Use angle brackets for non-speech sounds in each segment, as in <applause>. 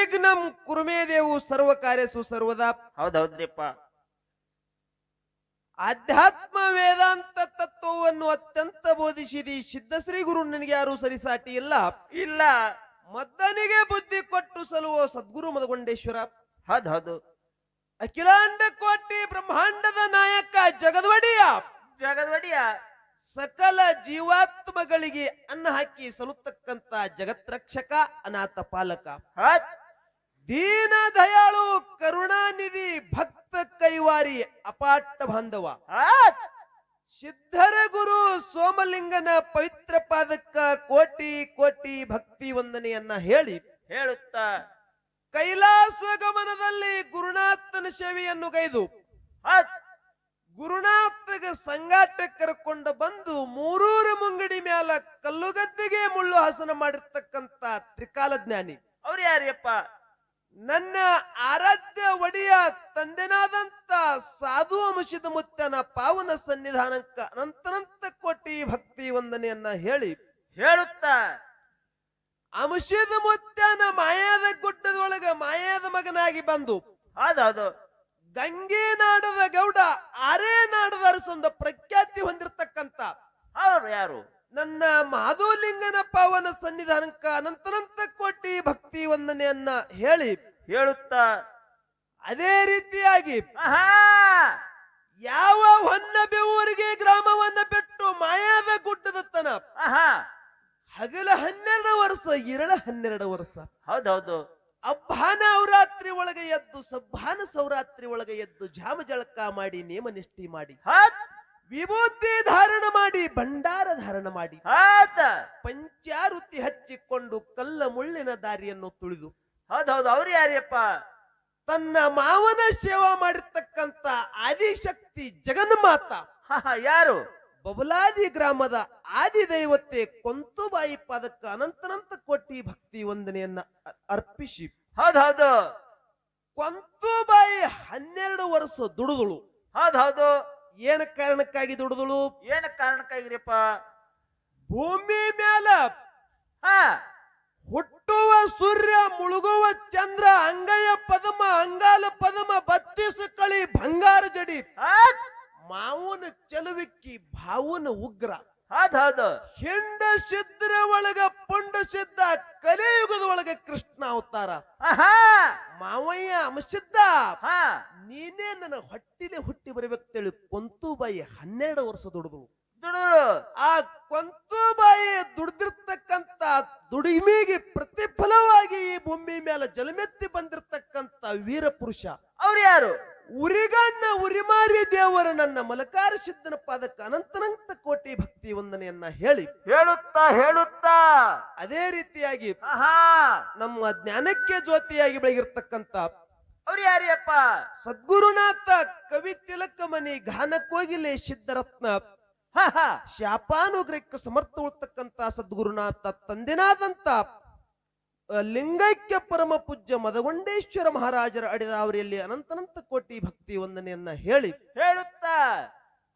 ನಿರ್ವಿಘ್ನಂ ಕುರುಮೇದೇವು ಸರ್ವ ಕಾರ್ಯಸು ಸರ್ವದಾ. ಹೌದೌದ್ರಿಪ್ಪ. ಅಧ್ಯಾತ್ಮ ವೇದಾಂತ ತತ್ವವನ್ನು ಅತ್ಯಂತ ಬೋಧಿಸಿದಿ ಸಿದ್ಧಶ್ರೀ ಗುರು ನನಗೆ ಯಾರು ಸರಿಸಾಟಿ ಇಲ್ಲ. ಇಲ್ಲ. ಮದ್ದನಿಗೆ ಬುದ್ಧಿ ಕೊಟ್ಟು ಸಲುವ ಸದ್ಗುರು ಮದಗೊಂಡೇಶ್ವರ. ಹೌದ್ ಹೌದು ಅಖಿಲಾಂಡ ಕೋಟಿ ಬ್ರಹ್ಮಾಂಡದ ನಾಯಕ ಜಗದ್ವಡಿಯ. ಜಗದ್ವಡಿಯ. ಸಕಲ ಜೀವಾತ್ಮಗಳಿಗೆ ಅನ್ನ ಹಾಕಿ ಸಲುತ್ತಕ್ಕಂತ ಜಗತ್ರಕ್ಷಕ ಅನಾಥ ಪಾಲಕ. ದೀನ ದಯಾಳು ಕರುಣಾನಿಧಿ ಭಕ್ತ ಕೈವಾರಿ ಅಪಾಟ ಬಾಂಧವ. ಸಿದ್ಧರ ಗುರು ಸೋಮಲಿಂಗನ ಪವಿತ್ರ ಪಾದಕ್ಕ ಕೋಟಿ ಕೋಟಿ ಭಕ್ತಿ ವಂದನೆಯನ್ನ ಹೇಳಿ ಹೇಳುತ್ತ. ಕೈಲಾಸ ಗಮನದಲ್ಲಿ ಗುರುನಾಥನ ಸೇವೆಯನ್ನು ಗೈದು ಹೌದ್ ಗುರುನಾಥಗ ಸಂಗಾಟ ಕರ್ಕೊಂಡು ಬಂದು ಮೂರೂರು ಮುಂಗಡಿ ಮ್ಯಾಲ ಕಲ್ಲುಗದ್ದೆಗೆ ಮುಳ್ಳು ಹಾಸನ ಮಾಡಿರ್ತಕ್ಕಂತ ತ್ರಿಕಾಲ ಜ್ಞಾನಿ ಅವ್ರು ಯಾರಿಯಪ್ಪ? ನನ್ನ ಆರಾಧ್ಯ ಒಡೆಯ ತಂದೆನಾದಂತ ಸಾಧು ಅಂಶದ ಮುತ್ತನ ಪಾವನ ಸನ್ನಿಧಾನಕ್ಕ ಅನಂತನಂತ ಕೋಟಿ ಭಕ್ತಿ ವಂದನೆಯನ್ನ ಹೇಳಿ ಹೇಳುತ್ತ. ಅಂಶದ ಮುತ್ತನ ಮಾಯಾದ ಗುಡ್ಡದೊಳಗ ಮಾಯಾದ ಮಗನಾಗಿ ಬಂದು ಹೌದು ಗಂಗೆ ನಾಡದ ಗೌಡ ಆರೇ ನಾಡದ ಅರಸಂದ ಪ್ರಖ್ಯಾತಿ ಹೊಂದಿರತಕ್ಕಂತ ಅವ್ರು ಯಾರು? ನನ್ನ ಮಾಧುಲಿಂಗನ ಪಾವನ ಸನ್ನಿಧಾನಕ್ಕ ಅನಂತನಂತ ಕೋಟಿ ಭಕ್ತಿ ವಂದನೆಯನ್ನ ಹೇಳಿ ಹೇಳುತ್ತ. ಅದೇ ರೀತಿಯಾಗಿ ಯಾವ ಹೊನ್ನ ಬೆವರಿಗೆ ಗ್ರಾಮವನ್ನ ಬಿಟ್ಟು ಮಾಯಾದ ಗುಡ್ಡದ ತನ ಹಗಲ ಹನ್ನೆರಡು ವರ್ಷ ಇರಳ ಹನ್ನೆರಡು ವರ್ಷ. ಹೌದೌದು. ಅಬ್ಬಾನ ಅವರಾತ್ರಿ ಒಳಗೆ ಎದ್ದು ಸಬ್ಬಾನ ಸೌರಾತ್ರಿ ಒಳಗೆ ಎದ್ದು ಜಾಮ ಜಳಕ ಮಾಡಿ ನೇಮ ನಿಷ್ಠಿ ಮಾಡಿ ವಿಭೂತಿ ಧಾರಣ ಮಾಡಿ ಭಂಡಾರ ಧಾರಣ ಮಾಡಿ ಪಂಚಾರುತಿ ಹಚ್ಚಿಕೊಂಡು ಕಲ್ಲ ಮುಳ್ಳಿನ ದಾರಿಯನ್ನು ತುಳಿದು ಹೌದ್ ಹೌದು ಅವ್ರು ಯಾರ್ಯಪ್ಪ? ತನ್ನ ಮಾವನ ಸೇವಾ ಮಾಡಿರ್ತಕ್ಕಂತ ಆದಿಶಕ್ತಿ ಜಗನ್ಮಾತ. ಹಾ ಹಾ ಯಾರು? ಬಬಲಾದಿ ಗ್ರಾಮದ ಆದಿ ದೈವತೆ ಕೊಂತುಬಾಯಿ ಪಾದಕ್ಕ ಅನಂತನಂತ ಕೋಟಿ ಭಕ್ತಿ ವಂದನೆಯನ್ನ ಅರ್ಪಿಸಿ. ಹೌದೌದು ಹೌದು. ಕೊಂತುಬಾಯಿ ಹನ್ನೆರಡು ವರ್ಷ ದುಡಿದಳು. ಹೌದೌದು ಹೌದು. ಏನ ಕಾರಣಕ್ಕಾಗಿ ದುಡಿದಳು? ಏನ ಕಾರಣಕ್ಕಾಗಿರಿಪ್ಪ ಭೂಮಿ ಮ್ಯಾಲ ಹಾ. ಹುಟ್ಟುವ ಸೂರ್ಯ ಹಿಂಡ ಸಿದ್ರ ಒಳಗ ಪುಂಡ ಸಿದ್ದ ಕಲಿಯುಗದ ಒಳಗ ಕೃಷ್ಣ ಅವತಾರ. ಮಾವಯ್ಯ ಅಮಸಿದ್ದ ನೀನೇ ನನ್ನ ಹೊಟ್ಟಿಲೆ ಹುಟ್ಟಿ ಬರಬೇಕಂತೇಳಿ ಕೊಂತುಬಾಯಿ ಹನ್ನೆರಡು ವರ್ಷ ದುಡಿದು ಆ ಆ ಕೊಂತುಬಾಯಿ ದುಡ್ದಿರ್ತಕ್ಕಂತ ದುಡಿಮೆಗೆ ಪ್ರತಿಫಲವಾಗಿ ಈ ಭೂಮಿ ಮೇಲೆ ಜಲಮೆತ್ತಿ ಬಂದಿರತಕ್ಕಂತ ವೀರ ಪುರುಷ ಅವ್ರು ಯಾರು? ಉರಿಗಣ್ಣ ಉರಿಮಾರಿ ದೇವರ ನನ್ನ ಮಲಕಾರ ಸಿದ್ಧನ ಪಾದಕ್ಕೆ ಅನಂತನಂತ ಕೋಟಿ ಭಕ್ತಿ ವಂದನೆಯನ್ನ ಹೇಳಿ. ಹೇಳುತ್ತಾ ಹೇಳುತ್ತಾ. ಅದೇ ರೀತಿಯಾಗಿ ನಮ್ಮ ಜ್ಞಾನಕ್ಕೆ ಜ್ಯೋತಿಯಾಗಿ ಬೆಳಗಿರ್ತಕ್ಕಂತ ಅವ್ರು ಯಾರಿಯಪ್ಪ? ಸದ್ಗುರುನಾಥ ಕವಿ ತಿಲಕಮನಿ ಘಾನಕೋಗಿಲೆ ಸಿದ್ಧರತ್ನ ಹಾ ಹಾ ಶಾಪಾನುಗ್ರಹಕ್ಕೆ ಸಮರ್ಥ ಉಳ್ತಕ್ಕಂತ ಸದ್ಗುರುನಾಥ ತಂದೆನಾದಂತ ಲಿಂಗೈಕ್ಯ ಪರಮ ಪೂಜ್ಯ ಮದಗೊಂಡೇಶ್ವರ ಮಹಾರಾಜರ ಅಡಿದಾವರಿಯಲ್ಲಿ ಅನಂತನಂತ ಕೋಟಿ ಭಕ್ತಿ ವಂದನೆಯನ್ನ ಹೇಳಿ ಹೇಳುತ್ತಾ?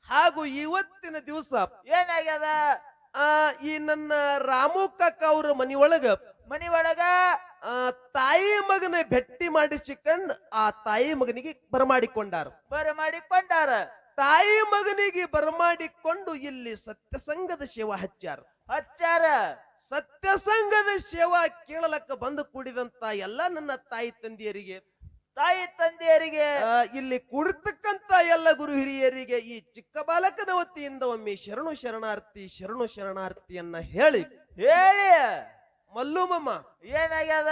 ಹಾಗೂ ಇವತ್ತಿನ ದಿವಸ ಏನಾಗ್ಯದ? ಆ ಈ ನನ್ನ ರಾಮು ಕಾಕ ಅವರ ಮನಿಯೊಳಗ ಮನಿಯೊಳಗ? ಆ ತಾಯಿ ಮಗನ ಭೆಟ್ಟಿ ಮಾಡಿಸಿಕೊಂಡ್ ಆ ತಾಯಿ ಮಗನಿಗೆ ಬರಮಾಡಿಕೊಂಡಾರ. ಬರಮಾಡಿಕೊಂಡಾರ? ತಾಯಿ ಮಗನಿಗೆ ಬರಮಾಡಿಕೊಂಡು ಇಲ್ಲಿ ಸತ್ಯಸಂಗದ ಶಿವ ಹಚ್ಚಾರ. ಹಚ್ಚಾರ? ಸತ್ಯಸಂಗದ ಸೇವಾ ಕೇಳಲಕ್ಕ ಬಂದು ಕೂಡಿದಂತ ಎಲ್ಲ ನನ್ನ ತಾಯಿ ತಂದೆಯರಿಗೆ. ತಾಯಿ ತಂದೆಯರಿಗೆ. ಇಲ್ಲಿ ಕುಡಿತಕ್ಕಂತ ಎಲ್ಲ ಗುರು ಹಿರಿಯರಿಗೆ ಈ ಚಿಕ್ಕ ಬಾಲಕನ ವತಿಯಿಂದ ಒಮ್ಮೆ ಶರಣು ಶರಣಾರ್ಥಿ ಶರಣು ಶರಣಾರ್ಥಿಯನ್ನ ಹೇಳಿ. ಹೇಳಿ. ಮಲ್ಲುಮಮ್ಮ ಏನಾಗ್ಯದ?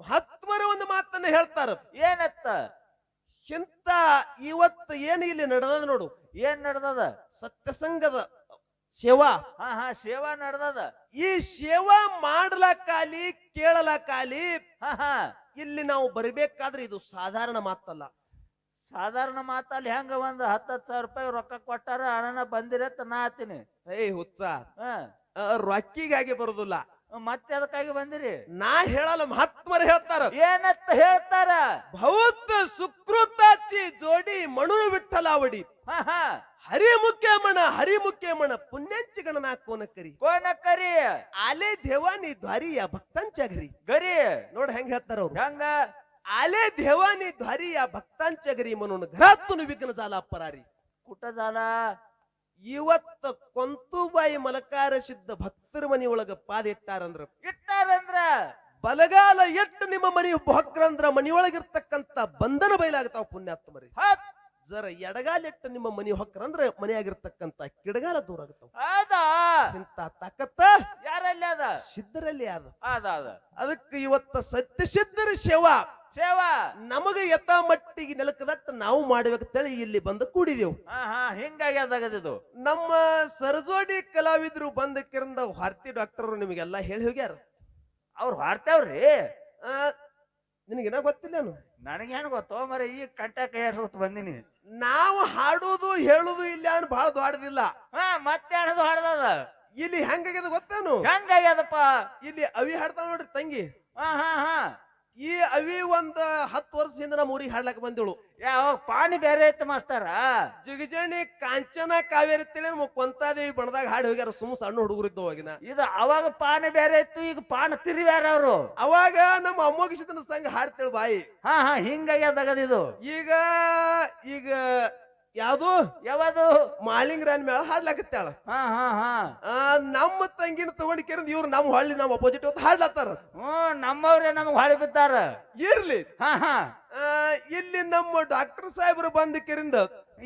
ಮಹಾತ್ಮರ ಒಂದು ಮಾತನ್ನ ಹೇಳ್ತಾರ. ಏನತ್ತ? ಇಂತ ಇವತ್ತು ಏನು ಇಲ್ಲಿ ನಡೆದದ ನೋಡು. ಏನ್ ನಡೆದದ? ಸತ್ಯಸಂಗದ ಸೇವಾ. ಹಾ ಹಾ ಸೇವಾ ನಡ್ದದ. ಈ ಸೇವಾ ಮಾಡ್ಲಕ್ಕಾಲಿ ಕೇಳಲಕ್ಕಾಲಿ ಹಾ ಹಾ. ಇಲ್ಲಿ ನಾವು ಬರಬೇಕಾದ್ರೆ ಇದು ಸಾಧಾರಣ ಮಾತಲ್ಲ. ಸಾಧಾರಣ ಮಾತಲ್ಲಿ ಹೆಂಗ ಒಂದ್ ಹತ್ತು ಸಾವಿರ ರೂಪಾಯಿ ರೊಕ್ಕ ಕೊಟ್ಟಾರ ಹಣನ ಬಂದಿರತ್ತ ನಾ ಆತೀನಿ. ಏ ಹುಚ್ಚ. ಹ. ರೊಕ್ಕಿಗಾಗಿ ಬರುದಿಲ್ಲ. ಮತ್ತೆ ಅದಕ್ಕಾಗಿ ಬಂದಿರಿ? ನಾ ಹೇಳಲ್ಲ ಮಹಾತ್ಮರು ಹೇಳ್ತಾರ. ಏನತ್ತ ಹೇಳ್ತಾರ? ಭೌತ ಸುಕೃತಾಚಿ ಜೋಡಿ ಮಣುರು ವಿಠಲಾವಡಿ ಹಾ ಹಾ. ಹರಿ ಮುಖ್ಯ ಮಣ ಹರಿ ಮುಖ್ಯಮಣ ಪುಣ್ಯಾಂಚಿಗಣನ ಕೋನ ಕರಿ ಕೋನ ಕರಿ ಆಲೆ ದೇವಾನಿ ದ್ವಾರಿಯ ಭಕ್ತಾಂಚ ಗರಿ. ಗರಿ? ನೋಡ್ ಹೆಂಗ ಹೇಳ್ತಾರ ಅವ್ರು. ಹೆಂಗ? ಆಲೆ ದೇವಾನಿ ದ್ವಾರಿಯ ಭಕ್ತಾಂಚ ಗರಿ ಮನೋನು ಘರಾತುನು ವಿಘ್ನ ಜಾಲ ಪರಾರಿ ಕುಟ ಜಾಲ? ಇವತ್ತ ಕೊಂತುಬಾಯಿ ಮಲಕಾರ ಸಿದ್ಧ ಭಕ್ತರ ಮನಿ ಒಳಗ ಪಾದ ಇಟ್ಟಾರಂದ್ರ? ಇಟ್ಟಾರಂದ್ರ ಬಲಗಾಲ ಎಟ್ಟು ನಿಮ್ಮ ಮನಿ ಭಕ್ರಂದ್ರ ಮನೆಯೊಳಗಿರ್ತಕ್ಕಂತ ಬಂಧನ ಬಯಲಾಗತಾವ ಪುಣ್ಯಾತ್ಮರಿ. ಹತ್ತು ಜರ ಎಡಗಾಲಿಟ್ಟು ನಿಮ್ಮ ಮನೆ ಹೊಕ್ರಂದ್ರ ಮನೆಯಾಗಿರ್ತಕ್ಕಂತ ಕಿಡಗಾಲ ದೂರ ಆಗುತ್ತೆ ಅದ ಇಂತ ತಾಕತ್ತ ಯಾರಲ್ಲಿ ಅದ? ಸಿದ್ಧರಲ್ಲಿ ಅದ ಅದ ಅದ ಅದಕ್ಕೆ ಇವತ್ತ ಸತ್ಯ ಸಿದ್ಧರ ಸೇವಾ. ಸೇವಾ? ನಮಗೆ ಯಥ ಮಟ್ಟಿಗೆ ನೆಲಕದಟ್ಟ ನಾವು ಮಾಡ್ಬೇಕಂತೇಳಿ ಇಲ್ಲಿ ಬಂದು ಕೂಡಿದೆವು. ಹಿಂಗಾಗಿ ಅದಾಗದಿದು. ನಮ್ಮ ಸರಜೋಡಿ ಕಲಾವಿದ್ರು ಬಂದ ಕಿರಂದ ಭಾರತಿ ಡಾಕ್ಟರ್ ನಿಮಗೆಲ್ಲ ಹೇಳಿ ಹೋಗ್ಯಾರ. ಅವ್ರು ಹಾರ್ತೇವ್ರಿ ನಿನಗೇನ ಗೊತ್ತಿಲ್ಲ ನನಗೇನು ಗೊತ್ತೋ ಮರ ಈ ಕಂಟ ಕೈ ಬಂದಿನಿ. ನಾವು ಹಾಡೋದು ಹೇಳುದು ಇಲ್ಲ ಅನ್ ಬಹಳ ದೊಡ್ಡದಿಲ್ಲ. ಹಾ ಮತ್ತೆ ಹಾಡೋದು ಹಾಡ್ದದ? ಇಲ್ಲಿ ಹೆಂಗಾಗ್ಯದ ಗೊತ್ತೇನು? ಹೆಂಗಾಗ್ಯದಪ್ಪ? ಇಲ್ಲಿ ಅವಿ ಹಾಡ್ತಾಳ ನೋಡ್ರಿ ತಂಗಿ. ಹಾ ಹಾ ಹಾ. ಈ ಅವಿ ಒಂದ ಹತ್ತು ವರ್ಷದಿಂದ ನಮ್ಮ ಊರಿಗೆ ಹಾಡ್ಲಾಕ ಬಂದಿಳು. ಯಾವ ಪಾನಿ ಬೇರೆ ಐತೆ ಮಾಸ್ತಾರ? ಜಿಗಜಣಿ ಕಾಂಚನ ಕಾವೇರಿ ತಿಳಿ ಕೊಂತಾದೇವಿ ಬಣದಾಗ ಹಾಡಿ ಹೋಗ್ಯಾರ ಸುಮ್ ಸಣ್ಣ ಇದ್ದ ಹೋಗಿನ ಇದು ಅವಾಗ ಪಾನಿ ಬೇರೆ ಇತ್ತು ಈಗ ಪಾನ ತಿರಿ ಬೇರೆ ಅವರು. ಅವಾಗ ನಮ್ಮ ಅಮ್ಮಗ ಸಂಗ ಹಾಡ್ತೇಳು ಬಾಯಿ. ಹಾ ಹಾ ಹಿಂಗಾಗಿ ಅದಾಗದಿದು ಈಗ ಈಗ ಯಾವ್ದು? ಯಾವುದು? ಮಾಳಿಂಗ್ರಾನ್ ಮೇಳ ಹಾಡ್ಲಾಕತ್ತಾಳ ಹಾ ಹಾ ಹಾ. ನಮ್ಮ ತಂಗಿನ ತಗೊಂಡ್ ಕೇಳಿದ್ ಇವ್ರು ನಮ್ಮ ಹೊಳ್ಳಿ ನಮ್ಮ ಅಪೋಸಿಟ್ ಅಂತ ಹಾಡ್ಲಾತಾರ ಹ್ಮ್ ನಮ್ಮವ್ರೆ ನಮಗ್ ಹೊಳಿ ಬಿತ್ತಾರ ಇರ್ಲಿ. ಹಾ ಹಾ. ಇಲ್ಲಿ ನಮ್ಮ ಡಾಕ್ಟರ್ ಸಾಹೇಬ್ರು ಬಂದ ಕಿರಿಂದ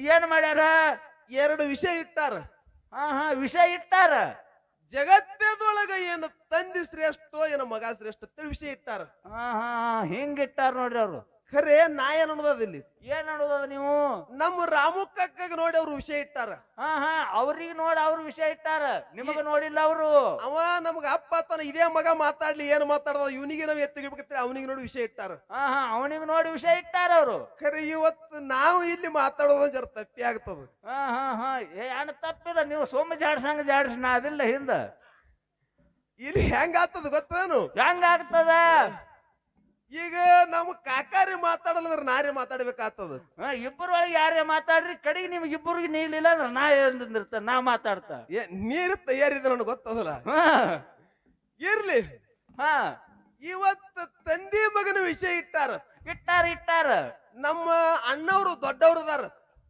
ಏನ್ ಮಾಡ್ಯಾರ? ಎರಡು ವಿಷಯ ಇಟ್ಟಾರ. ಹಾ ಹಾ ವಿಷಯ ಇಟ್ಟಾರ. ಜಗತ್ತದೊಳಗ ಏನು ತಂದಿ ಶ್ರೇಷ್ಠೋ ಏನು ಮಗ ಶ್ರೇಷ್ಠ ವಿಷಯ ಇಟ್ಟಾರ. ಹಾ ಹಾ ಹಾ ಹಿಂಗ್ ಇಟ್ಟಾರ ನೋಡ್ರಿ ಅವ್ರು. ಖರೆ ನಾ ಏನ್ ಅನ್ನೋದದ ಇಲ್ಲಿ ಏನ್ ನೋಡುದ ನೀವು? ನಮ್ಮ ರಾಮು ಕಕ್ಕಗ ನೋಡಿ ಅವ್ರು ವಿಷಯ ಇಟ್ಟಾರ. ಹಾ ಹಾ ಅವ್ರಿಗೆ ನೋಡಿ ಅವ್ರ ವಿಷಯ ಇಟ್ಟಾರ. ನಿಮಗ ನೋಡಿಲ್ಲ ಅವರು? ಅವ ನಮಗ ಅಪ್ಪ ತನ ಇದೇ ಮಗ ಮಾತಾಡ್ಲಿ ಏನ್ ಮಾತಾಡದ ಇವನಿಗೆ ನಾವು ಎತ್ತಿಗಿಬೇಕಂತ ಅವನಿಗೆ ನೋಡಿ ವಿಷಯ ಇಟ್ಟಾರ. ಹಾ ಹಾ ಅವನಿಗೆ ನೋಡಿ ವಿಷಯ ಇಟ್ಟಾರ ಅವರು. ಖರೆ ಇವತ್ತು ನಾವು ಇಲ್ಲಿ ಮಾತಾಡೋದು ಜರ ತಪ್ಪಿ ಆಗ್ತದ. ಹಾ ಹಾ ಹಾ ಏ ಅಣ್ಣ ತಪ್ಪಿಲ್ಲ ನೀವು ಸೋಮ ಜಾಡ್ಸಂಗ ಜಾಡ್ಸ ನಾ ಅದಿಲ್ಲ ಹಿಂದ. ಇಲ್ಲಿ ಹೆಂಗ ಆಗ್ತದ ಗೊತ್ತೇನು? ಹೆಂಗ ಆಗ್ತದ? ಈಗ ನಮ್ಮ ಕಾಕಾರಿ ಮಾತಾಡಲ್ಲಂದ್ರ ನಾರಿ ಮಾತಾಡ್ಬೇಕಾಗ್ತದ. ಇಬ್ಬರು ಒಳಗೆ ಯಾರೇ ಮಾತಾಡ್ರಿ ಕಡೆಗೆ ನಿಮ್ಗೆ ಇಬ್ಬರಿಗೆ ನೀಲಿಲ್ಲ ಅಂದ್ರೆ ನಾ ಏನಿರ್ತ ನಾ ಮಾತಾಡ್ತಾ. ಏ ನೀರು ತಯಾರಿದೆ ನನಗೆ ಗೊತ್ತದಲ್ಲ? ಹಾ. ಇರ್ಲಿ. ಹ. ಇವತ್ತ ತಂದೆ ಮಗನ ವಿಷಯ ಇಟ್ಟಾರ. ಇಟ್ಟಾರ ಇಟ್ಟಾರ. ನಮ್ಮ ಅಣ್ಣವ್ರು ದೊಡ್ಡವ್ರದಾರ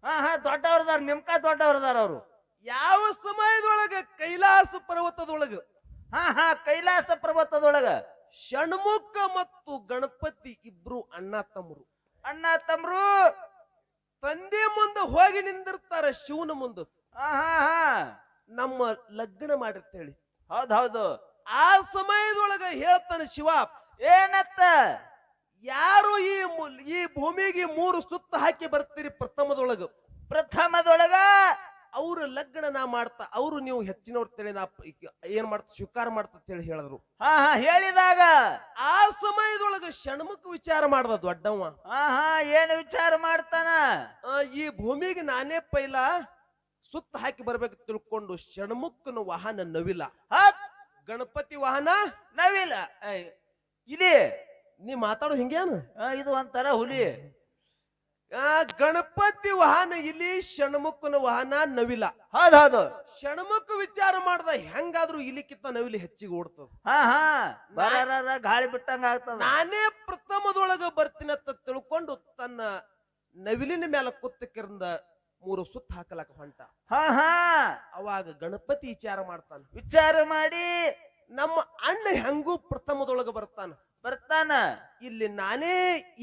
ಹಾ ಹಾ ದೊಡ್ಡವ್ರದಾರ ನಿಮ್ಕ ದೊಡ್ಡವ್ರದಾರ ಅವರು. ಯಾವ ಸಮಯದೊಳಗ ಕೈಲಾಸ ಪರ್ವತದೊಳಗ. ಹ ಹ ಕೈಲಾಸ ಪರ್ವತದೊಳಗ. ಷಣ್ಮುಖ ಮತ್ತು ಗಣಪತಿ ಇಬ್ರು ಅಣ್ಣ ತಮ್ಮರು. ಅಣ್ಣ ತಮ್ರು? ತಂದೆ ಮುಂದೆ ಹೋಗಿ ನಿಂದಿರ್ತಾರ ಶಿವನ ಮುಂದೆ. ನಮ್ಮ ಲಗ್ನ ಮಾಡಿರ್ತೇಳಿ. ಹೇಳಿ ಹೌದು. ಆ ಸಮಯದೊಳಗ ಹೇಳ್ತಾನೆ ಶಿವ ಏನತ್ತ? ಯಾರು ಈ ಮು- ಈ ಭೂಮಿಗೆ ಮೂರು ಸುತ್ತ ಹಾಕಿ ಬರ್ತೀರಿ ಪ್ರಥಮದೊಳಗ? ಪ್ರಥಮದೊಳಗ? ಅವ್ರ ಲಗ್ನ ನಾ ಮಾಡ್ತಾ ಅವ್ರು ನೀವು ಹೆಚ್ಚಿನವ್ರ ತಲೆ ಏನ್ ಮಾಡ್ತಾ ಸ್ವೀಕಾರ ಮಾಡ್ತಾ ಅಂತ ಹೇಳಿದ್ರು. ಹಾ ಹಾ ಹೇಳಿದಾಗ? ಆ ಸಮಯದೊಳಗ ಷಣ್ಮುಖ ವಿಚಾರ ಮಾಡ್ದ ದೊಡ್ಡವ ಹಾ ಹಾ ಏನ್ ವಿಚಾರ ಮಾಡ್ತಾನ? ಆ, ಈ ಭೂಮಿಗೆ ನಾನೇ ಪೈಲ ಸುತ್ತ ಹಾಕಿ ಬರ್ಬೇಕು ತಿಳ್ಕೊಂಡು ಷಣ್ಮುಖನ ವಾಹನ ನವಿಲ. ಹತ್ ಗಣಪತಿ ವಾಹನ ನವಿಲ. ಐ, ಇಲಿ ನೀ ಮಾತಾಡೋ ಹಿಂಗೇನು? ಆ, ಇದು ಒಂಥರ ಹುಲಿ. ಗಣಪತಿ ವಾಹನ ಇಲ್ಲಿ ಷಣ್ಮುಖನ ವಾಹನ ನವಿಲ. ಹೌದ್ ಹೌದು ಷಣ್ಮುಖ ವಿಚಾರ ಮಾಡ್ದ ಹೆಂಗಾದ್ರೂ ಇಲಿಕ್ಕಿಂತ ನವಿಲಿ ಹೆಚ್ಚಿಗೆ ಓಡ್ತದ. ಹಾ ಹಾ ಬರಾರ ಗಾಳಿ ಬಿಟ್ಟಂಗ ಆಗ್ತದ. ನಾನೇ ಪ್ರಥಮದೊಳಗ ಬರ್ತೀನಿ ಅಂತ ತಿಳ್ಕೊಂಡು ತನ್ನ ನವಿಲಿನ ಮೇಲೆ ಕುತ್ತಕ್ಕಿರಂದ ಮೂರು ಸುತ್ತ ಹಾಕಲಕ ಹೊಂಟ. ಹಾ ಹಾ. ಅವಾಗ ಗಣಪತಿ ವಿಚಾರ ಮಾಡ್ತಾನ. ವಿಚಾರ ಮಾಡಿ ನಮ್ಮ ಅಣ್ಣ ಹೆಂಗೂ ಪ್ರಥಮದೊಳಗ ಬರ್ತಾನ. ಬರ್ತಾನ. ಇಲ್ಲಿ ನಾನೇ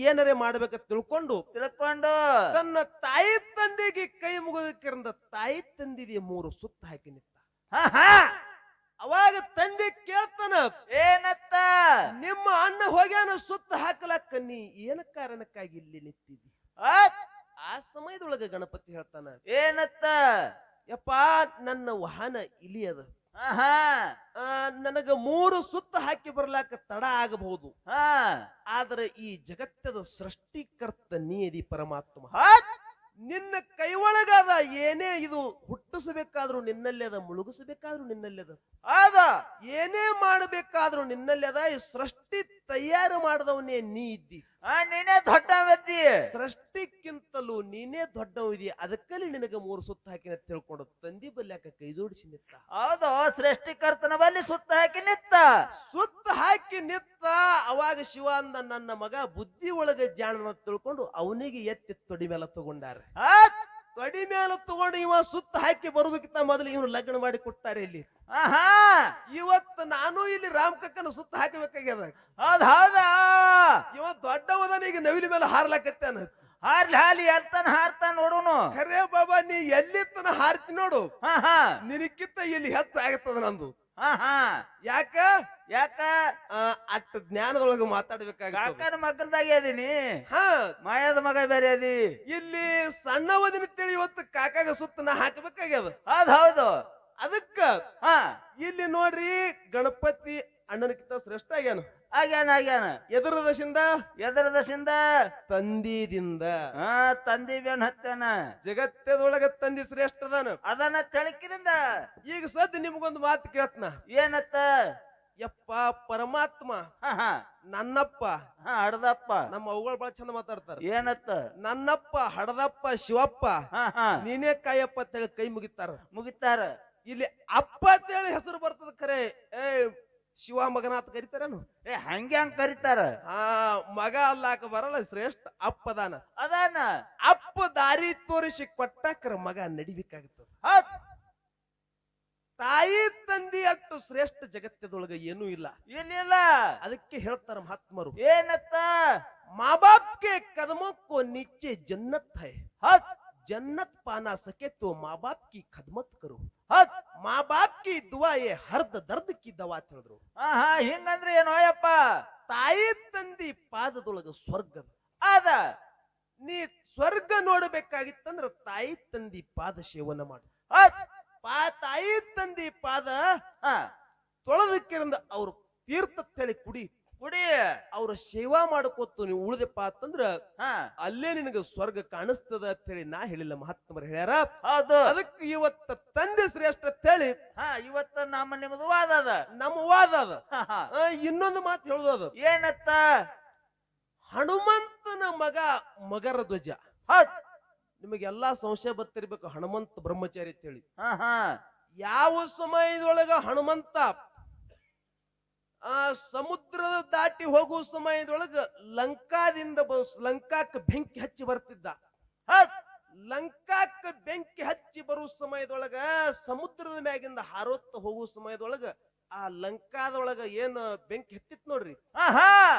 ಏನರೇ ಮಾಡ್ಬೇಕ ತಿಳ್ಕೊಂಡು ತಿಳ್ಕೊಂಡು. ತನ್ನ ತಾಯಿ ತಂದೆಗೆ ಕೈ ಮುಗಿದಕ್ಕಿರಂದ ತಾಯಿ ತಂದಿಗೆ ಮೂರು ಸುತ್ತ ಹಾಕಿ ನಿಂತ. ಅವಾಗ ತಂದೆ ಕೇಳ್ತಾನ ಏನತ್ತ? ನಿಮ್ಮ ಅಣ್ಣ ಹೋಗ್ಯಾನ ಸುತ್ತ ಹಾಕಲಕ್ಕ ನೀ ಏನ ಕಾರಣಕ್ಕಾಗಿ ಇಲ್ಲಿ ನಿಂತಿದ್ದಿ? ಆ ಸಮಯದೊಳಗ ಗಣಪತಿ ಹೇಳ್ತಾನ ಏನತ್ತ? ಯಪ್ಪ ನನ್ನ ವಾಹನ ಇಲಿ ಅದ ಹಾ ಹಾ ಆ, ನನಗ ಮೂರು ಸುತ್ತ ಹಾಕಿ ಬರ್ಲಾಕ ತಡ ಆಗಬಹುದು. ಹಾ. ಆದ್ರೆ ಈ ಜಗತ್ತದ ಸೃಷ್ಟಿಕರ್ತ ನೀರಿ ಪರಮಾತ್ಮ. ನಿನ್ನ ಕೈ ಒಳಗಾದ ಏನೇ ಇದು ಹುಟ್ಟಿಸಬೇಕಾದ್ರೂ ನಿನ್ನಲ್ಲೇದ ಅದ ಮುಳುಗಿಸಬೇಕಾದ್ರೂ ನಿನ್ನಲ್ಲಿ ಆದ ಏನೇ ಮಾಡಬೇಕಾದ್ರೂ ನಿನ್ನಲ್ಲೇದ ಅದ ಈ ಸೃಷ್ಟಿ ತಯಾರು ಮಾಡಿದವನೇ ನೀ ಇದ್ದಿ. ಆ ನೀನೇ ದೊಡ್ಡವದ್ದಿ. ಸೃಷ್ಟಿಕ್ಕಿಂತಲೂ ನೀನೇ ದೊಡ್ಡವಿದಿ ಅದಕ್ಕಲ್ಲಿ ನಿನಗೆ ಮೂರು ಸುತ್ತ ಹಾಕಿನ ತಿಳ್ಕೊಂಡು ತಂದಿ ಬಲ್ಯಾಕ ಕೈ ಜೋಡಿಸಿ ನಿತ್ತ ಹೌದು ಸೃಷ್ಟಿಕರ್ತನ ಬಲ್ಲಿ ಸುತ್ತ ಹಾಕಿ ನಿತ್ತ ಸುತ್ತ ಹಾಕಿ ನಿತ್ತ ಅವಾಗ ಶಿವ ಅಂದ ನನ್ನ ಮಗ ಬುದ್ಧಿ ಒಳಗೆ ಜಾಣನ ತಿಳ್ಕೊಂಡು ಅವನಿಗೆ ಎತ್ತಿ ತೊಡಿ ಮೇಲೆ ತಗೊಂಡಾರ. ತೊಡಿ ಮೇಲೆ ತಗೊಂಡು ಇವ ಸುತ್ತ ಹಾಕಿ ಬರೋದಕ್ಕಿಂತ ಮೊದಲು ಇವನು ಲಗ್ನ ಮಾಡಿ ಕೊಡ್ತಾರೆ ಇಲ್ಲಿ. ಆಹಾ! ಇವತ್ತು ನಾನು ಇಲ್ಲಿ ರಾಮಕಕ್ಕನ ಸುತ್ತ ಹಾಕಬೇಕಾಗ್ಯದ. ಹೌದ್ ಹೌದಾ? ಇವ ದೊಡ್ಡವದನ ಈಗ ನವಿಲಿ ಮೇಲೆ ಹಾರ್ಲಕತ್ತಾನ ಹಾರ್ಲಿ ಹಾಲಿ ಎಲ್ತಾನ ಹಾರ್ತಾನ ನೋಡೋನು. ಖರೇ ಬಾಬಾ ನೀ ಎಲ್ಲಿತ್ತನ ಹಾರ್ತಿ ನೋಡು. ಹಾ ಹಾ ನಿನಕ್ಕಿಂತ ಇಲ್ಲಿ ಹೆಚ್ಚಾಗತ್ತದ ನಂದು. ಹಾ ಹಾ ಯಾಕ? ಯಾಕ? ಅಟ್ ಜ್ಞಾನದೊಳಗ ಮಾತಾಡ್ಬೇಕಾಗ್ತದ ಕಾಕನ ಮಕ್ಕಳ್ದಾಗೆ ಅದೀನಿ. ಹಾ. ಮಾಯದ ಮಗ ಬೇರೆ ಅದಿ. ಇಲ್ಲಿ ಸಣ್ಣವದಿನ ತಿಳಿ ಇವತ್ತು ಕಾಕಾಗ ಸುತ್ತ ನಾ ಹಾಕಬೇಕಾಗ್ಯದ. ಹೌದ್ ಹೌದು. ಅದಕ್ಕ ಹಾ. ಇಲ್ಲಿ ನೋಡ್ರಿ ಗಣಪತಿ ಅಣ್ಣನಕ್ಕಿಂತ ಶ್ರೇಷ್ಠ ಆಗ್ಯಾನ. ಆಗ್ಯಾನ ಆಗ್ಯಾನ. ಎದುರ ದಶಿಂದ? ಎದರ ದಶಿಂದ? ತಂದಿದಿಂದ ಹಾ ತಂದಿ ಬೇನ್ ಹತ್ತಾನ ಜಗತ್ತದೊಳಗ ತಂದಿ ಶ್ರೇಷ್ಠ ಅದಾನ. ಅದನ್ನ ತೆಳಕಿನಿಂದ ಈಗ ಸದ್ಯ ನಿಮ್ಗೊಂದು ಮಾತು ಕೇಳ್ತನ. ಏನತ್ತ? ಯಪ್ಪ ಪರಮಾತ್ಮ ಹಾ ಹಾ. ನನ್ನಪ್ಪ. ಹಾ ಹಡ್ದಪ್ಪ. ನಮ್ಮ ಅವುಗಳು ಬಹಳ ಚಂದ ಮಾತಾಡ್ತಾರ. ಏನತ್ತ? ನನ್ನಪ್ಪ ಹಡದಪ್ಪ ಶಿವಪ್ಪ. ಹಾ ಹಾ. ನೀನೇ ಕಾಯಪ್ಪ ಅಂತೇಳಿ ಕೈ ಮುಗಿತಾರ. ಮುಗಿತಾರ. ಇಲ್ಲಿ ಅಪ್ಪ ಅಂತೇಳಿ ಹೆಸರು ಬರ್ತದ ಖರೆ ಏ ಶಿವ ಮಗನ ಅಂತ ಕರಿತಾರೇನು? ಏ ಹಂಗೆ ಹಂಗ್ ಕರಿತಾರ. ಆ ಮಗ ಅಲ್ಲಾಕ ಬರಲ್ಲ ಶ್ರೇಷ್ಠ ಅಪ್ಪದಾನ. ಅದಾನ? ಅಪ್ಪ ದಾರಿ ತೋರಿಸಿ ಕೊಟ್ಟಾಕರ ಮಗ ನಡಿಬೇಕಾಗುತ್ತದೆ. ಹೌದ್. ತಾಯಿ ತಂದಿ ಅಟ್ಟು ಶ್ರೇಷ್ಠ ಜಗತ್ತದೊಳಗ ಏನೂ ಇಲ್ಲ ಇಲ್ಲಿಲ್ಲ ಅದಕ್ಕೆ ಹೇಳ್ತಾರ ಮಹಾತ್ಮರು ಏನತ್ತ माँ बाप के कदमों को नीचे जन्नत है ಹೌದ್ जन्नत पाना सके तो माँ बाप की खदमत करो ಹೌದ್ माँ बाप की दुआ ये हर्द दर्द की दवा ಅಂತ ಹೇಳಿದ್ರು ಹಾ ಹಾ ಹಿಂಗಂದ್ರೆ ಏನು ಅಯ್ಯಪ್ಪ ತಾಯಿ ತಂದಿ ಪಾದದೊಳಗ ಸ್ವರ್ಗ ಅದ. ಅದ ನೀ ಸ್ವರ್ಗ ನೋಡಬೇಕಾಗಿತ್ತಂದ್ರ ತಾಯಿ ತಂದಿ ಪಾದ ಸೇವನ ಮಾಡು ಹೌದ್ ಪಾ ತಾಯಿ ತಂದಿ ಪಾದ ಹಾ. ತೊಳೆದಕ್ಕಿರಂದ ಅವ್ರು ತೀರ್ಥ ತಳಿ ಕುಡಿ. ಕುಡಿ. ಅವ್ರ ಸೇವಾ ಮಾಡ್ಕೋತು ನೀವು ಉಳಿದಪ್ಪ ಅಂತಂದ್ರ ಹಾ. ಅಲ್ಲೇ ನಿನಗ ಸ್ವರ್ಗ ಕಾಣಿಸ್ತದ ಅಂತ ಹೇಳಿ ನಾ ಹೇಳಿಲ್ಲ ಮಹಾತ್ಮರು ಹೇಳ್ಯಾರ. ಅದಕ್ಕೆ ಇವತ್ತ ತಂದೆ ಶ್ರೇಷ್ಠ ಅಂತ ಹೇಳಿ ಹಾ ಇವತ್ತ ನಮ್ಮ ನಿಮ್ದು ವಾದ ಅದ. ನಮ್ಮ ವಾದ ಅದ. ಇನ್ನೊಂದು ಮಾತು ಹೇಳುದದ ಏನತ್ತ? ಹನುಮಂತನ ಮಗ ಮಗರ ಧ್ವಜ. ನಿಮಗೆಲ್ಲಾ ಸಂಶಯ ಬರ್ತಿರ್ಬೇಕು ಹನುಮಂತ ಬ್ರಹ್ಮಚಾರಿ ಅಂತ ಹೇಳಿ ಹಾ ಹಾ. ಯಾವ ಸಮಯದೊಳಗ ಹನುಮಂತ ಆ ಸಮುದ್ರದ ದಾಟಿ ಹೋಗುವ ಸಮಯದೊಳಗ ಲಂಕಾದಿಂದ ಲಂಕಾಕ್ಕ ಬೆಂಕಿ ಹಚ್ಚಿ ಬರ್ತಿದ್ದ. ಲಂಕಾಕ್ ಲಂಕಾಕ್ಕ ಬೆಂಕಿ ಹಚ್ಚಿ ಬರುವ ಸಮಯದೊಳಗ ಸಮುದ್ರದ ಮ್ಯಾಗಿಂದ ಹಾರೋತ್ತ ಹೋಗುವ ಸಮಯದೊಳಗ ಆ ಲಂಕಾದೊಳಗ ಏನ್ ಬೆಂಕಿ ಹತ್ತಿತ್ ನೋಡ್ರಿ.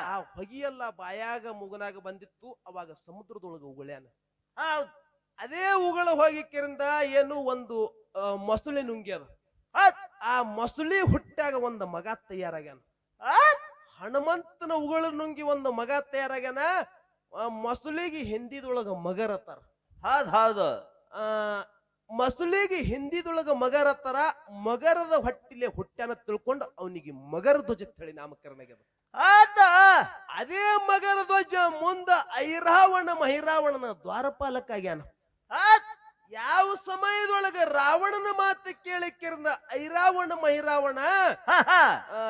ಆ ಹೊಗಿಯೆಲ್ಲ ಬಾಯಾಗ ಮುಗನಾಗ ಬಂದಿತ್ತು ಅವಾಗ ಸಮುದ್ರದೊಳಗ ಉಗುಳ್ಯಾನ. ಅದೇ ಉಗಳ ಹೋಗಿಕ್ಕಿರಿಂದ ಏನು ಒಂದು ಮೊಸಳೆ ನುಂಗ್ಯದ ಆ ಮೊಸಳಿ ಹುಟ್ಟಾಗ ಒಂದು ಮಗ ತಯಾರಾಗ್ಯಾನ. ಹನುಮಂತನ ಉಗುಳು ನುಂಗಿ ಒಂದು ಮಗ ತಯಾರಾಗ್ಯಾನ. ಮೊಸಲಿಗೆ ಮೊಸಳಿಗೆ ಹಿಂದಿದೊಳಗ ಮಗರತ್ತಾರ ಹೌದ್ ಹೌದು. ಆ ಮಸುಳಿಗೆ ಹಿಂದಿದೊಳಗ ಮಗರತ್ತಾರ ಮಗರದ ಹೊಟ್ಟಿಲೆ ಹುಟ್ಟನ ತಿಳ್ಕೊಂಡು ಅವನಿಗೆ ಮಗರ ಧ್ವಜ ಹೇಳಿ ನಾಮಕರಣ ಆಗ್ಯದ. ಹೌದ ಅದೇ ಮಗರ ಧ್ವಜ ಮುಂದ ಐರಾವಣ ಮಹಿರಾವಣನ ದ್ವಾರಪಾಲಕ ಆಗ್ಯಾನ. ಯಾವ ಸಮಯದೊಳಗ ರಾವಣನ ಮಾತು ಕೇಳಿಕ್ಕಿರಂದ ಐರಾವಣ ಮೈರಾವಣ?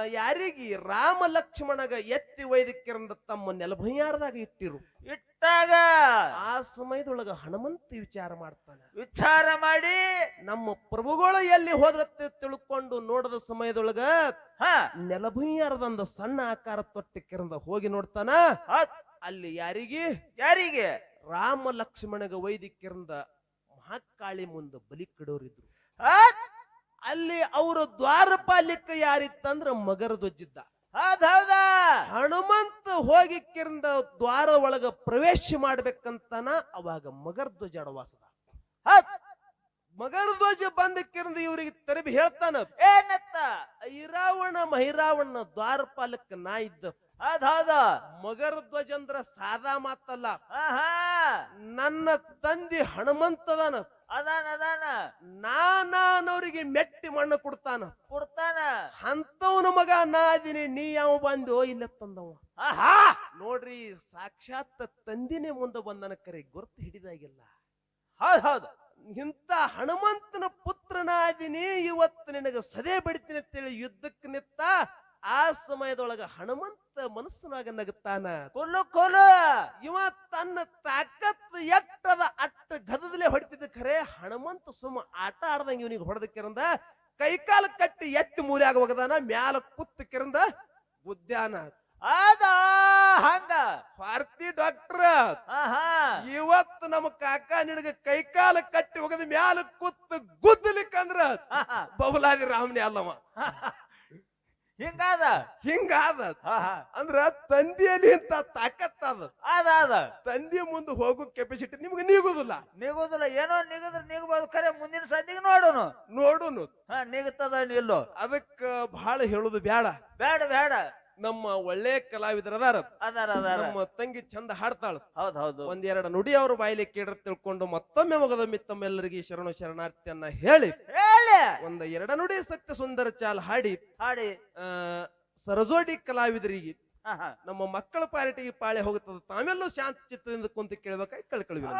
ಯಾರಿಗಿ ರಾಮ ಲಕ್ಷ್ಮಣಗ ಎತ್ತಿ ವೈದಿಕ್ಕಿರಂದ ತಮ್ಮ ನೆಲಭಯಾರದಾಗ ಇಟ್ಟಿರು. ಇಟ್ಟಾಗ ಆ ಸಮಯದೊಳಗ ಹನುಮಂತ ವಿಚಾರ ಮಾಡ್ತಾನೆ. ವಿಚಾರ ಮಾಡಿ ನಮ್ಮ ಪ್ರಭುಗಳು ಎಲ್ಲಿ ಹೋದ್ರತ್ತೆ ತಿಳ್ಕೊಂಡು ನೋಡದ ಸಮಯದೊಳಗ ಹಾ. ನೆಲಭಯ್ಯಾರದಂದ ಸಣ್ಣ ಆಕಾರ ತೊಟ್ಟಿಕ್ಕಿರಂದ ಹೋಗಿ ನೋಡ್ತಾನ. ಅಲ್ಲಿ ಯಾರಿಗೆ? ಯಾರಿಗೆ? ರಾಮ ಲಕ್ಷ್ಮಣಗ ವೈದಿಕ್ಯರಿಂದ ಮಹಾಕಾಳಿ ಮುಂದೆ ಬಲಿ ಕಡೋರಿದ್ರು. ಅಲ್ಲಿ ಅವರು ದ್ವಾರಪಾಲಿಕ ಯಾರಿತ್ತಂದ್ರ ಮಗರ ದೊಜ್ಜಿದ್ದ. ಹೌದ್ ಹನುಮಂತ ಹೋಗಿ ಕಿರಂದ ದ್ವಾರ ಒಳಗ ಪ್ರವೇಶ ಮಾಡ್ಬೇಕಂತನ ಅವಾಗ ಮಗರ ಧ್ವಜ ಅಡವಾಸದ. ಮಗರ ಧ್ವಜ ಬಂದ ಕಿರಂದ ಇವ್ರಿಗೆ ತರಬಿ ಹೇಳ್ತಾನ. ಏನತ್ತ? ಐರಾವಣ ಮಹಿರಾವಣ ದ್ವಾರಪಾಲಕ ನಾ ಇದ್ದ ಹೌದು. ಮಗರ ಧ್ವಜ ಅಂದ್ರ ಸಾದಾ ಮಾತಲ್ಲ. ನನ್ನ ತಂದಿ ಹನುಮಂತದಾನ. ಅದಾನ ಅದಾನ. ನಾನವರಿಗೆ ಮೆಟ್ಟಿ ಮಣ್ಣು ಕೊಡ್ತಾನ. ಕೊಡ್ತಾನ. ಅಂತವನ ಮಗ ನಾ ಅದೀನಿ ನೀ ಯಾವ ಬಂದು ಇಲ್ಲ ತಂದವ. ಆಹಾ. ನೋಡ್ರಿ ಸಾಕ್ಷಾತ್ ತಂದಿನೇ ಮುಂದೆ ಬಂದನ ಕರೆ ಗುರ್ತು ಹಿಡಿದಾಗಿಲ್ಲ. ಹೌದ್ ಹೌದು. ಇಂಥ ಹನುಮಂತನ ಪುತ್ರನಾದಿನಿ ಇವತ್ತು ನಿನಗೆ ಸದೆ ಬಡಿತೀನಿ ಅಂತೇಳಿ ಯುದ್ಧಕ್ಕೆ ನಿತ್ತ ಆ ಸಮಯದೊಳಗ ಹನುಮಂತ ಮನಸ್ಸನಾಗ ನಗುತ್ತಾನ? ಕೊಲ್ಲು ಕೊಲು ಇವ ತನ್ನ ತಾಕತ್ ಎಟ್ಟದ ಅಟ್ಟ ಗದದಲ್ಲೇ ಹೊಡಿತಿದ್ದ ಖರೆ ಹನುಮಂತ ಸುಮ್ಮ ಆಟ ಆಡ್ದಂಗ ಇವನಿಗೆ ಹೊಡೆದಕ್ಕಿರಂದ ಕೈಕಾಲ ಕಟ್ಟಿ ಎತ್ತಿ ಮೂಲ್ಯಾಗ ಒಗದಾನ ಮ್ಯಾಲ ಕುತ್ತ ಕಿರಂದ ಉದ್ಯಾನ. ಅದ ಹಂಗ. ಭಾರತಿ ಡಾಕ್ಟರ್ ಇವತ್ತು ನಮ್ಮ ಕಾಕ ನಿನಗ ಕೈಕಾಲ ಕಟ್ಟಿ ಒಗದ ಮ್ಯಾಲ ಕುತ್ತ ಗುದ್ದಲಿಕ್ಕಂದ್ರ. ಬಬಲಾದಿ ರಾಮನೇ ಅಲ್ಲವ. <laughs> ಹಿಂಗಾದ? ಹಿಂಗಾದ. ಅಂದ್ರ ತಂದೆಯಲ್ಲಿ ಇಂತ ತಾಕತ್ ಅದ. ಅದಾದ ತಂದಿ ತಂದೆ ಮುಂದೆ ಹೋಗೋ ಕೆಪಾಸಿಟಿ ನಿಮ್ಗೆ ನೀಗುದಿಲ್ಲ. ನೀಗುದಿಲ್ಲ. ಏನೋ ನಿಗದ್ರ ನಿಗಬಹುದು ಖರೆ ಮುಂದಿನ ಸಂದಿಗೆ ನೋಡೋನು. ನೋಡುನು. ಹಾ ನೀಗುತ್ತದ ನಿಲ್ಲೋ ಅದಕ್ಕ ಬಹಳ ಹೇಳುದು ಬೇಡ ಬೇಡ ಬೇಡ ನಮ್ಮ ಒಳ್ಳೆ ಕಲಾವಿದರ ಅದಾರ. ಅದಾರ ಅದಾರ. ನಮ್ಮ ತಂಗಿ ಚಂದ ಹಾಡ್ತಾಳ. ಹೌದ್ ಹೌದು. ಒಂದೆರಡು ನುಡಿ ಅವರು ಬಾಯಿಲಿ ಕೇಳ್ರ ತಿಳ್ಕೊಂಡು ಮತ್ತೊಮ್ಮೆ ಮಗದೊಮ್ಮೆ ತಮ್ಮೆಲ್ಲರಿಗೆ ಶರಣು ಶರಣಾರ್ಥಿಯನ್ನ ಹೇಳಿ. ಒಂದ ಎರಡ ನುಡಿ ಸತ್ಯ ಸುಂದರ ಚಾಲ್ ಹಾಡಿ ಹಾಡಿ. ಆ ಸರಜೋಡಿ ಕಲಾವಿದರಿಗೆ ನಮ್ಮ ಮಕ್ಕಳ ಪಾರ್ಟಿಗೆ ಪಾಳೆ ಹೋಗುತ್ತದೆ. ತಾವೆಲ್ಲೂ ಶಾಂತ ಚಿತ್ತದಿಂದ ಕುಂತು ಕೇಳ್ಬೇಕಾಗಿ ಕಳ್ಕೊಳ್ಬೇಕು